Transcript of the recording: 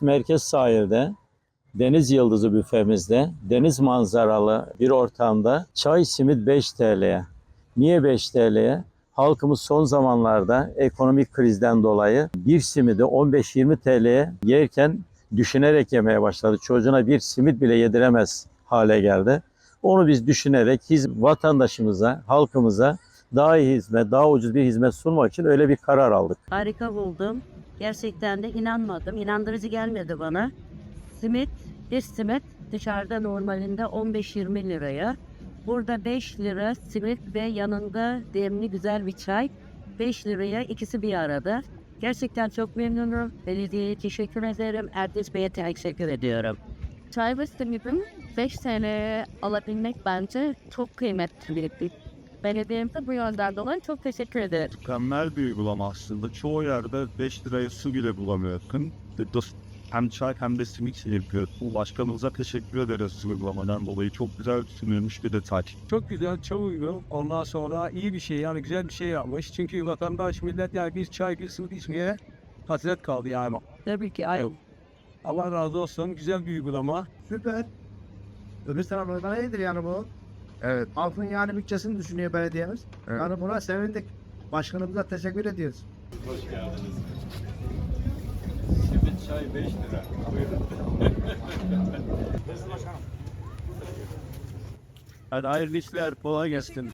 Merkez sahilde Deniz Yıldızı büfemizde deniz manzaralı bir ortamda çay simit 5 TL'ye. Niye 5 TL'ye? Halkımız son zamanlarda ekonomik krizden dolayı bir simidi 15-20 TL'ye yerken düşünerek yemeye başladı. Çocuğuna bir simit bile yediremez hale geldi. Onu biz düşünerek hiz, vatandaşımıza, halkımıza daha iyi hizmet, daha ucuz bir hizmet sunmak için öyle bir karar aldık. Harika buldum. Gerçekten de inanmadım. İnandırıcı gelmedi bana. Simit, bir simit dışarıda normalinde 15-20 liraya. Burada 5 lira simit ve yanında demli güzel bir çay. 5 liraya ikisi bir arada. Gerçekten çok memnunum. Belediyeye teşekkür ederim. Erdes Bey'e teşekkür ediyorum. Çay ve simidim 5 TL'ye alabilmek bence çok kıymetli bir. Belediyemize bu yönden dolayı çok teşekkür ederim. mükemmel bir uygulama aslında. Çoğu yerde 5 liraya su bile bulamıyorsun. Hem çay hem de simit yapıyorsun. Başkanımıza teşekkür ederiz uygulamadan dolayı. Çok güzel düşünülmüş bir detay. Çok güzel, çok uygun. Ondan sonra iyi bir şey yani güzel bir şey yapmış. Çünkü vatandaş millet yani bir çay bir simit içmeye hasret kaldı yani. Tabii ki ay Allah razı olsun. Güzel bir uygulama. Süper. Öbür taraflardan iyidir yani bu. Evet. Halkın yani bütçesini düşünüyor belediyemiz. Evet. Yani buna sevindik. Başkanımıza teşekkür ediyoruz. Hadi hayırlı işler. Kolay gelsin.